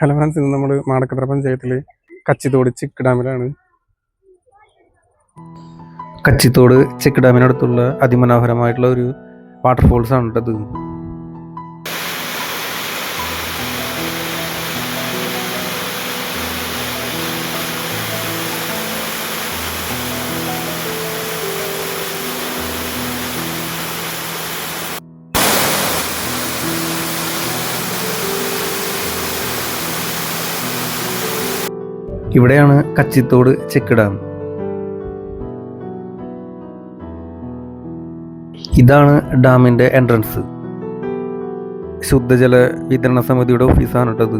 Hello friends ഇന്ന് നമ്മൾ മാടക്കത്ര പഞ്ചായത്തിലെ കച്ചിത്തോട് ചിക്ക് ഡാമിലാണ് കച്ചിത്തോട് ചെക്ക് ഡാമിനടുത്തുള്ള അതിമനോഹരമായിട്ടുള്ള ഒരു വാട്ടർഫോൾസ് ആണ് കേട്ടത് ഇവിടെയാണ് കച്ചിത്തോട് ചെക്ക് ഡാം ഇതാണ് ഡാമിന്റെ എൻട്രൻസ്. ശുദ്ധജല വിതരണ സമിതിയുടെ ഓഫീസാണ് കേട്ടത്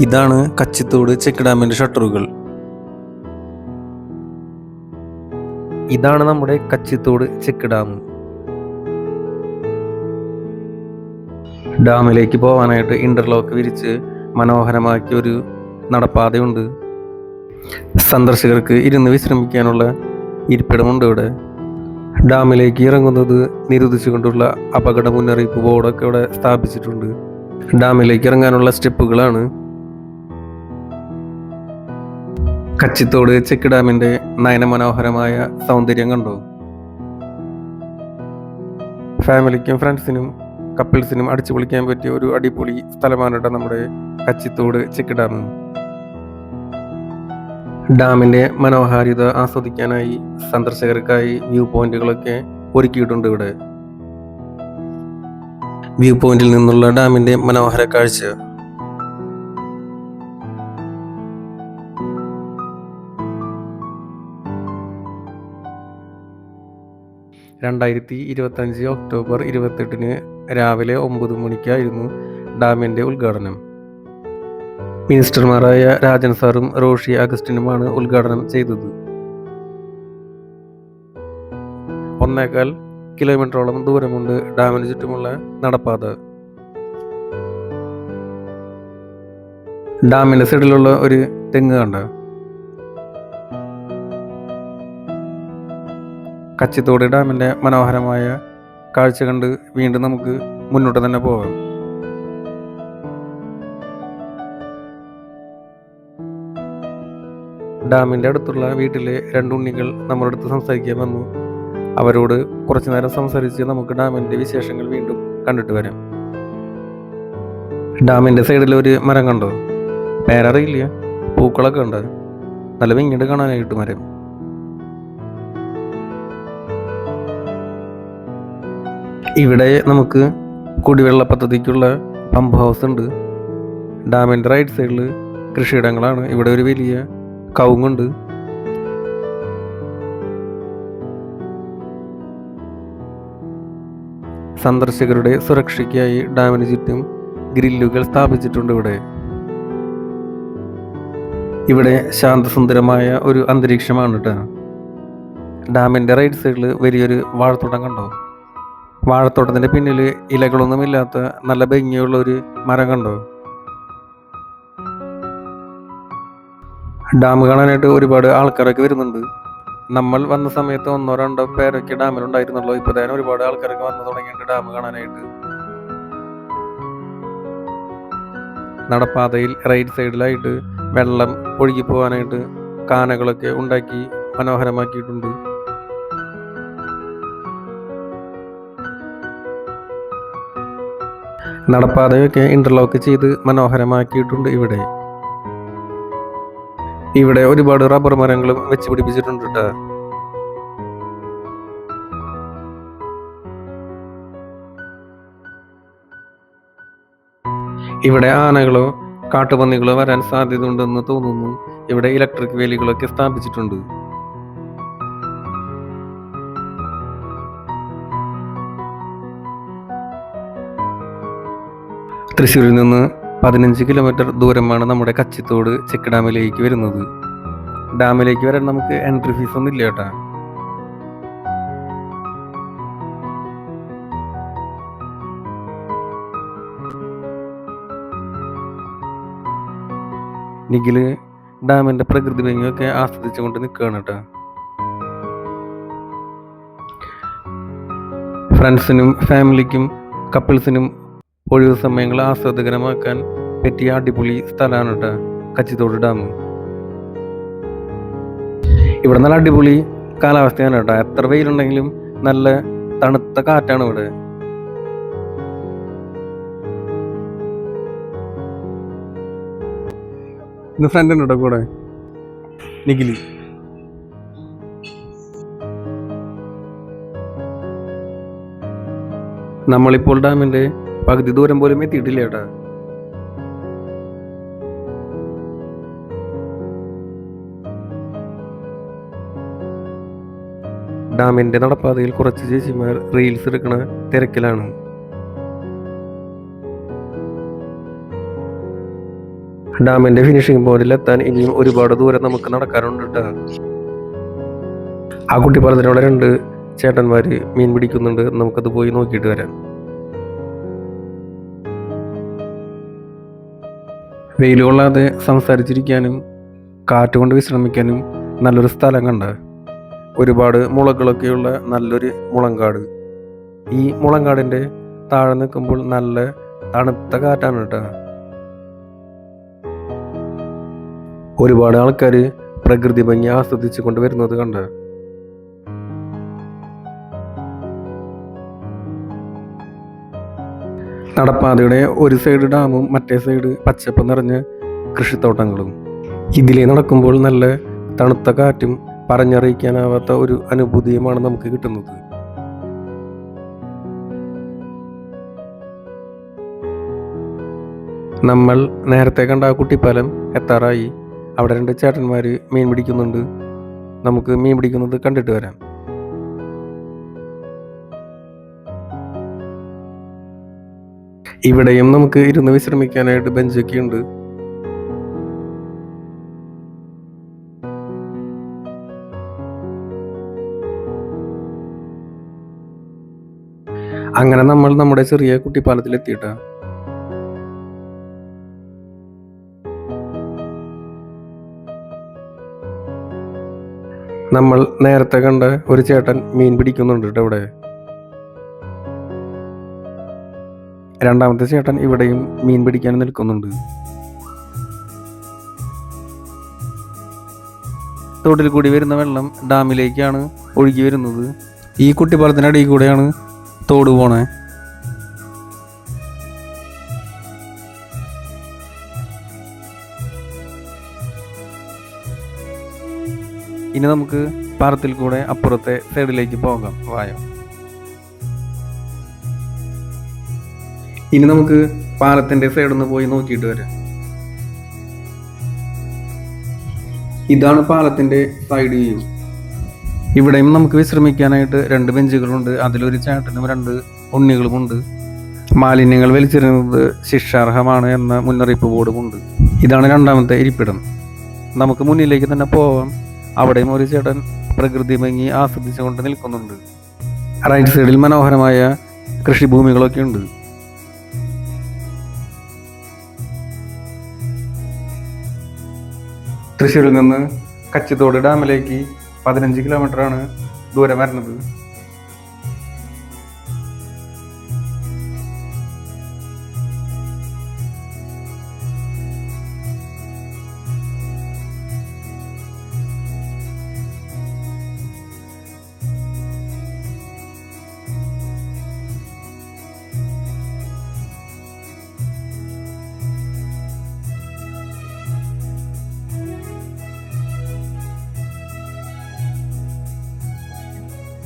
ഇതാണ് കച്ചിത്തോട് ചെക്ക് ഡാമിന്റെ ഷട്ടറുകൾ. ഇതാണ് നമ്മുടെ കച്ചിത്തോട് ചെക്ക് ഡാം. ഡാമിലേക്ക് പോകാനായിട്ട് ഇന്റർലോക്ക് വിരിച്ച് മനോഹരമാക്കിയ ഒരു നടപ്പാതയുണ്ട്. സന്ദർശകർക്ക് ഇരുന്ന് വിശ്രമിക്കാനുള്ള ഇരിപ്പിടമുണ്ട് ഇവിടെ. ഡാമിലേക്ക് ഇറങ്ങുന്നത് നിരോധിച്ചുകൊണ്ടുള്ള അപകട മുന്നറിയിപ്പ് ബോർഡൊക്കെ ഇവിടെ സ്ഥാപിച്ചിട്ടുണ്ട്. ഡാമിലേക്ക് ഇറങ്ങാനുള്ള സ്റ്റെപ്പുകളാണ്. കച്ചിത്തോട് ചെക്ക് ഡാമിന്റെ നയനമനോഹരമായ സൗന്ദര്യം കണ്ടു? ഫാമിലിക്കും ഫ്രണ്ട്സിനും കപ്പിൾസിനും അടിച്ചു പൊളിക്കാൻ പറ്റിയ ഒരു അടിപൊളി സ്ഥലമാണ് നമ്മുടെ കച്ചിത്തോട് ചെക്ക് ഡാം. ഡാമിന്റെ മനോഹാരിത ആസ്വദിക്കാനായി സന്ദർശകർക്കായി വ്യൂ പോയിന്റുകളൊക്കെ ഒരുക്കിയിട്ടുണ്ട് ഇവിടെ. വ്യൂ പോയിന്റിൽ നിന്നുള്ള ഡാമിന്റെ മനോഹര കാഴ്ച. രണ്ടായിരത്തി ഇരുപത്തഞ്ച് ഒക്ടോബർ ഇരുപത്തെട്ടിന് രാവിലെ ഒമ്പത് മണിക്കായിരുന്നു ഡാമിന്റെ ഉദ്ഘാടനം. മിനിസ്റ്റർമാരായ രാജൻ സാറും റോഷി അഗസ്റ്റിനുമാണ് ഉദ്ഘാടനം ചെയ്തത്. ഒന്നേക്കാൽ കിലോമീറ്ററോളം ദൂരമുണ്ട് ഡാമിന് ചുറ്റുമുള്ള നടപ്പാത. ഡാമിന്റെ സൈഡിലുള്ള ഒരു തെങ്ങ് കണ്ട. കച്ചിത്തോട് ഡാമിന്റെ മനോഹരമായ കാഴ്ച കണ്ട് വീണ്ടും നമുക്ക് മുന്നോട്ട് തന്നെ പോകാം. ഡാമിന്റെ അടുത്തുള്ള വീട്ടിലെ രണ്ടുണ്ണികൾ നമ്മുടെ അടുത്ത് സംസാരിക്കാൻ വന്നു അവരോട് കുറച്ചു നേരം സംസാരിച്ച് നമുക്ക് ഡാമിന്റെ വിശേഷങ്ങൾ വീണ്ടും കണ്ടിട്ട് വരാം. ഡാമിന്റെ സൈഡിൽ ഒരു മരം കണ്ടോ? പേരറിയില്ല. പൂക്കളൊക്കെ ഉണ്ട്. നല്ല വിങ്ങിട്ട് കാണാനായിട്ട് മരം. ഇവിടെ നമുക്ക് കുടിവെള്ള പദ്ധതിക്കുള്ള പമ്പ് ഹൗസ് ഉണ്ട്. ഡാമിന്റെ റൈറ്റ് സൈഡിൽ കൃഷിയിടങ്ങളാണ്. ഇവിടെ ഒരു വലിയ കവുങ്ങുണ്ട്. സന്ദർശകരുടെ സുരക്ഷയ്ക്കായി ഡാമിന് ചുറ്റും ഗ്രില്ലുകൾ സ്ഥാപിച്ചിട്ടുണ്ട് ഇവിടെ. ഇവിടെ ശാന്തസുന്ദരമായ ഒരു അന്തരീക്ഷമാണ് കേട്ടോ. ഡാമിന്റെ റൈറ്റ് സൈഡിൽ വലിയൊരു വാഴത്തോട്ടം കണ്ടോ? വാഴത്തോട്ടത്തിന്റെ പിന്നിൽ ഇലകളൊന്നുമില്ലാത്ത നല്ല ഭംഗിയുള്ള ഒരു മരം കണ്ടോ? ഡാം കാണാനായിട്ട് ഒരുപാട് ആൾക്കാരൊക്കെ വരുന്നുണ്ട്. നമ്മൾ വന്ന സമയത്ത് ഒന്നോ രണ്ടോ പേരൊക്കെ ഡാമിലുണ്ടായിരുന്നുള്ളൂ. ഇപ്പൊ തന്നെ ഒരുപാട് ആൾക്കാരൊക്കെ വന്നു തുടങ്ങിയിട്ടുണ്ട് ഡാം കാണാനായിട്ട്. നടപ്പാതയിൽ റൈറ്റ് സൈഡിലായിട്ട് വെള്ളം ഒഴുകി പോകാനായിട്ട് കാനകളൊക്കെ ഉണ്ടാക്കി മനോഹരമാക്കിയിട്ടുണ്ട്. നടപ്പാതയൊക്കെ ഇന്റർലോക്ക് ചെയ്ത് മനോഹരമാക്കിയിട്ടുണ്ട് ഇവിടെ. ഇവിടെ ഒരുപാട് റബ്ബർ മരങ്ങളും വെച്ച് പിടിപ്പിച്ചിട്ടുണ്ട് ഇവിടെ ആനകളോ കാട്ടുപന്നികളോ വരാൻ സാധ്യത ഉണ്ടെന്ന് തോന്നുന്നു. ഇവിടെ ഇലക്ട്രിക് വേലികളൊക്കെ സ്ഥാപിച്ചിട്ടുണ്ട്. തൃശ്ശൂരിൽ നിന്ന് പതിനഞ്ച് കിലോമീറ്റർ ദൂരമാണ് നമ്മുടെ കച്ചിത്തോട് ചെക്ക് ഡാമിലേക്ക് വരുന്നത്. ഡാമിലേക്ക് വരാൻ നമുക്ക് എൻട്രി ഫീസ് ഒന്നും ഇല്ല കേട്ടോ. നിഖിൽ ഡാമിന്റെ പ്രകൃതി ഭംഗിയൊക്കെ ആസ്വദിച്ചുകൊണ്ട് നിൽക്കുകയാണ് കേട്ടോ. ഫ്രണ്ട്സിനും ഫാമിലിക്കും കപ്പിൾസിനും ഒഴിവു സമയങ്ങൾ ആസ്വാദകരമാക്കാൻ പറ്റിയ അടിപൊളി സ്ഥലമാണ് കേട്ടോ കച്ചിത്തോട് ഡാം. ഇവിടെ നല്ല അടിപൊളി കാലാവസ്ഥയാണ് കേട്ടോ. എത്ര വെയിലുണ്ടെങ്കിലും നല്ല തണുത്ത കാറ്റാണ് ഇവിടെ. ഇന്ന് ഫ്രണ്ട് ഉണ്ട് കൂടെ. നിഖിലി. നമ്മളിപ്പോൾ ഡാമിന്റെ പകുതി ദൂരം പോലും എത്തിയിട്ടില്ല കേട്ടാ ഡാമിന്റെ നടപ്പാതയിൽ കുറച്ച് ചേച്ചിമാർ റീൽസ് എടുക്കണ തിരക്കിലാണ്. ഡാമിന്റെ ഫിനിഷിംഗ് പോയിന്റിൽ എത്താൻ ഇനിയും ഒരുപാട് ദൂരം നമുക്ക് നടക്കാറുണ്ട് ആ കുട്ടി പറഞ്ഞതിനോടെ രണ്ട് ചേട്ടന്മാര് മീൻ പിടിക്കുന്നുണ്ട്. നമുക്കത് പോയി നോക്കിയിട്ട് വരാം. വെയിൽ കൊള്ളാതെ സംസാരിച്ചിരിക്കാനും കാറ്റ് കൊണ്ട് വിശ്രമിക്കാനും നല്ലൊരു സ്ഥലം കണ്ട. ഒരുപാട് മുളകളൊക്കെയുള്ള നല്ലൊരു മുളങ്കാട്. ഈ മുളങ്കാടിന്റെ താഴെ നിൽക്കുമ്പോൾ നല്ല തണുത്ത കാറ്റാണ് കേട്ടോ. ഒരുപാട് ആൾക്കാർ പ്രകൃതി ഭംഗി ആസ്വദിച്ചു കൊണ്ട് വരുന്നത് കണ്ട. നടപ്പാതയുടെ ഒരു സൈഡ് ഡാമും മറ്റേ സൈഡ് പച്ചപ്പ് നിറഞ്ഞ കൃഷിത്തോട്ടങ്ങളും. ഇതിലേ നടക്കുമ്പോൾ നല്ല തണുത്ത കാറ്റും പറഞ്ഞറിയിക്കാനാവാത്ത ഒരു അനുഭൂതിയുമാണ് നമുക്ക് കിട്ടുന്നത്. നമ്മൾ നേരത്തെ കണ്ട ആ കുട്ടിപ്പാലം എത്താറായി. അവിടെ രണ്ട് ചേട്ടന്മാർ മീൻ പിടിക്കുന്നുണ്ട്. നമുക്ക് മീൻ പിടിക്കുന്നത് കണ്ടിട്ട് വരാം. ഇവിടെയും നമുക്ക് ഇരുന്ന് വിശ്രമിക്കാനായിട്ട് ബെഞ്ചൊക്കെ ഉണ്ട്. അങ്ങനെ നമ്മൾ നമ്മുടെ ചെറിയ കുട്ടിപ്പാലത്തിൽ എത്തിയിട്ടാ നമ്മൾ നേരത്തെ കണ്ട ഒരു ചേട്ടൻ മീൻ പിടിക്കുന്നുണ്ട് കേട്ടോ ഇവിടെ രണ്ടാമത്തെ ചേട്ടൻ ഇവിടെയും മീൻ പിടിക്കാൻ നിൽക്കുന്നുണ്ട്. തോട്ടിൽ കൂടി വരുന്ന വെള്ളം ഡാമിലേക്കാണ് ഒഴുകി വരുന്നത്. ഈ കുട്ടിപ്പാലത്തിനടിയിൽ കൂടെയാണ് തോട് പോണേ. ഇനി നമുക്ക് പാറത്തിൽ കൂടെ അപ്പുറത്തെ സൈഡിലേക്ക് പോകാം. വായോ. ഇനി നമുക്ക് പാലത്തിന്റെ സൈഡിൽ നിന്ന് പോയി നോക്കിയിട്ട് വരാം. ഇതാണ് പാലത്തിന്റെ സൈഡ് വ്യൂ ഇവിടെയും നമുക്ക് വിശ്രമിക്കാനായിട്ട് രണ്ട് ബെഞ്ചുകളുണ്ട്. അതിലൊരു ചേട്ടനും രണ്ട് ഉണ്ണികളുമുണ്ട് മാലിന്യങ്ങൾ വലിച്ചെറിയുന്നത് ശിക്ഷാർഹമാണ് എന്ന മുന്നറിയിപ്പ് ബോർഡുമുണ്ട് ഇതാണ് രണ്ടാമത്തെ ഇരിപ്പിടം. നമുക്ക് മുന്നിലേക്ക് തന്നെ പോവാം. അവിടെയും ഒരു ചേട്ടൻ പ്രകൃതി ഭംഗി ആസ്വദിച്ചുകൊണ്ട് നിൽക്കുന്നുണ്ട്. റൈറ്റ് സൈഡിൽ മനോഹരമായ കൃഷിഭൂമികളൊക്കെ ഉണ്ട്. തൃശ്ശൂരിൽ നിന്ന് കച്ചിത്തോട് ഡാമിലേക്ക് പതിനഞ്ച് കിലോമീറ്ററാണ് ദൂരം വരുന്നത്.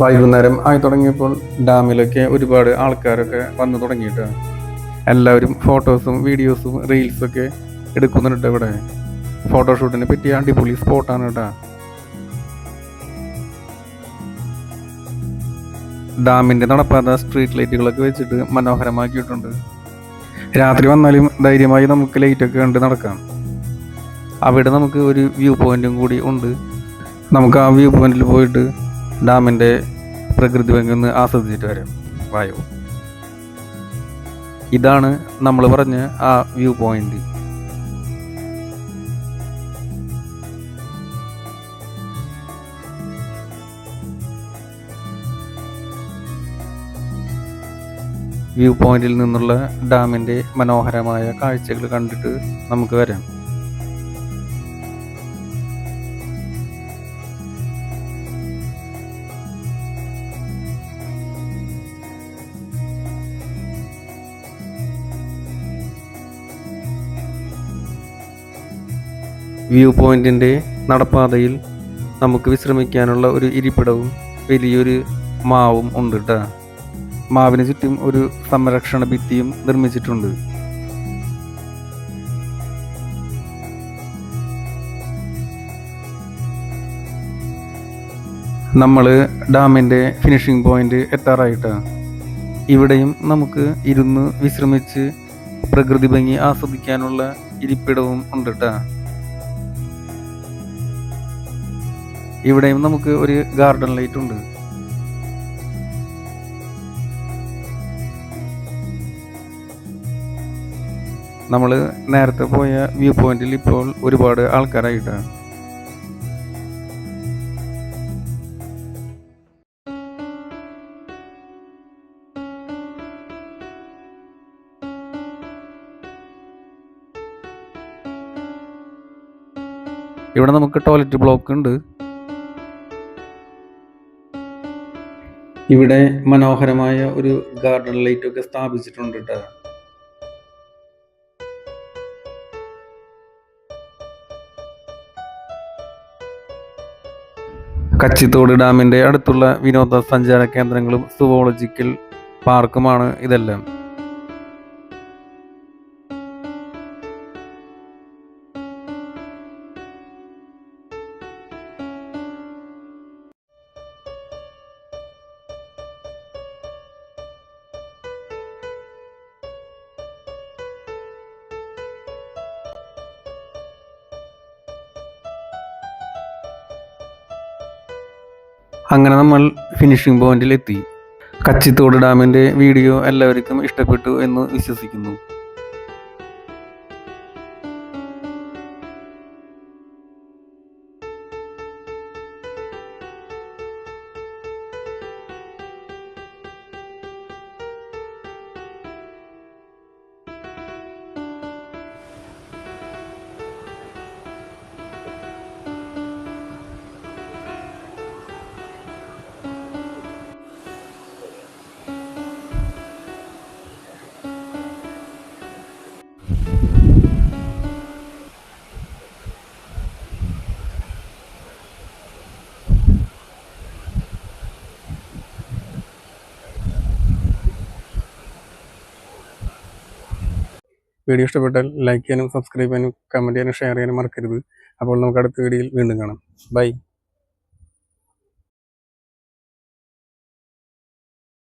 വൈകുന്നേരം ആയി തുടങ്ങിയപ്പോൾ ഡാമിലൊക്കെ ഒരുപാട് ആൾക്കാരൊക്കെ വന്നു തുടങ്ങിയിട്ടാണ് എല്ലാവരും ഫോട്ടോസും വീഡിയോസും റീൽസൊക്കെ എടുക്കുന്നുണ്ട് ഇവിടെ. ഫോട്ടോഷൂട്ടിനെ പറ്റിയ അടിപൊളി സ്പോട്ടാണ് കേട്ടോ. ഡാമിന്റെ നടപ്പാത സ്ട്രീറ്റ് ലൈറ്റുകളൊക്കെ വെച്ചിട്ട് മനോഹരമാക്കിയിട്ടുണ്ട്. രാത്രി വന്നാലും ധൈര്യമായി നമുക്ക് ലൈറ്റൊക്കെ കണ്ട് നടക്കാം. അവിടെ നമുക്ക് ഒരു വ്യൂ പോയിന്റും കൂടി ഉണ്ട്. നമുക്ക് ആ വ്യൂ പോയിന്റിൽ പോയിട്ട് ഡാമിന്റെ പ്രകൃതി ഭംഗി ഒന്ന് ആസ്വദിച്ചിട്ട് വരാം. വായോ. ഇതാണ് നമ്മൾ പറഞ്ഞ ആ വ്യൂ പോയിന്റ്. വ്യൂ പോയിന്റിൽ നിന്നുള്ള ഡാമിന്റെ മനോഹരമായ കാഴ്ചകൾ കണ്ടിട്ട് നമുക്ക് വരാം. വ്യൂ പോയിന്റിന്റെ നടപ്പാതയിൽ നമുക്ക് വിശ്രമിക്കാനുള്ള ഒരു ഇരിപ്പിടവും വലിയൊരു മാവും ഉണ്ട് കേട്ടോ മാവിന് ചുറ്റും ഒരു സംരക്ഷണ ഭിത്തിയും നിർമ്മിച്ചിട്ടുണ്ട്. നമ്മൾ ഡാമിന്റെ ഫിനിഷിംഗ് പോയിന്റ് എത്താറായിട്ടാണ് ഇവിടെയും നമുക്ക് ഇരുന്ന് വിശ്രമിച്ച് പ്രകൃതി ഭംഗി ആസ്വദിക്കാനുള്ള ഇരിപ്പിടവും ഉണ്ട് കേട്ടോ ഇവിടെയും നമുക്ക് ഒരു ഗാർഡൻ ലൈറ്റ് ഉണ്ട്. നമ്മൾ നേരത്തെ പോയ വ്യൂ പോയിന്റിൽ ഇപ്പോൾ ഒരുപാട് ആൾക്കാരായിട്ടാണ് ഇവിടെ നമുക്ക് ടോയ്ലറ്റ് ബ്ലോക്ക് ഉണ്ട്. ഇവിടെ മനോഹരമായ ഒരു ഗാർഡൻ ലൈറ്റ് ഒക്കെ സ്ഥാപിച്ചിട്ടുണ്ട് കേട്ടോ കച്ചിത്തോട് ഡാമിന്റെ അടുത്തുള്ള വിനോദസഞ്ചാര കേന്ദ്രങ്ങളും സുവോളജിക്കൽ പാർക്കുമാണ് ഇതെല്ലാം. അങ്ങനെ നമ്മൾ ഫിനിഷിംഗ് പോയിന്റിൽ എത്തി കച്ചിത്തോട് ഡാമിന്റെ വീഡിയോ എല്ലാവർക്കും ഇഷ്ടപ്പെട്ടു എന്ന് വിശ്വസിക്കുന്നു. വീഡിയോ ഇഷ്ടപ്പെട്ടാൽ ലൈക്ക് ചെയ്യാനും സബ്സ്ക്രൈബ് ചെയ്യാനും കമന്റ് ചെയ്യാനും ഷെയർ ചെയ്യാനും മറക്കരുത്. അപ്പോൾ നമുക്ക് അടുത്ത വീഡിയോയിൽ വീണ്ടും കാണാം. ബൈ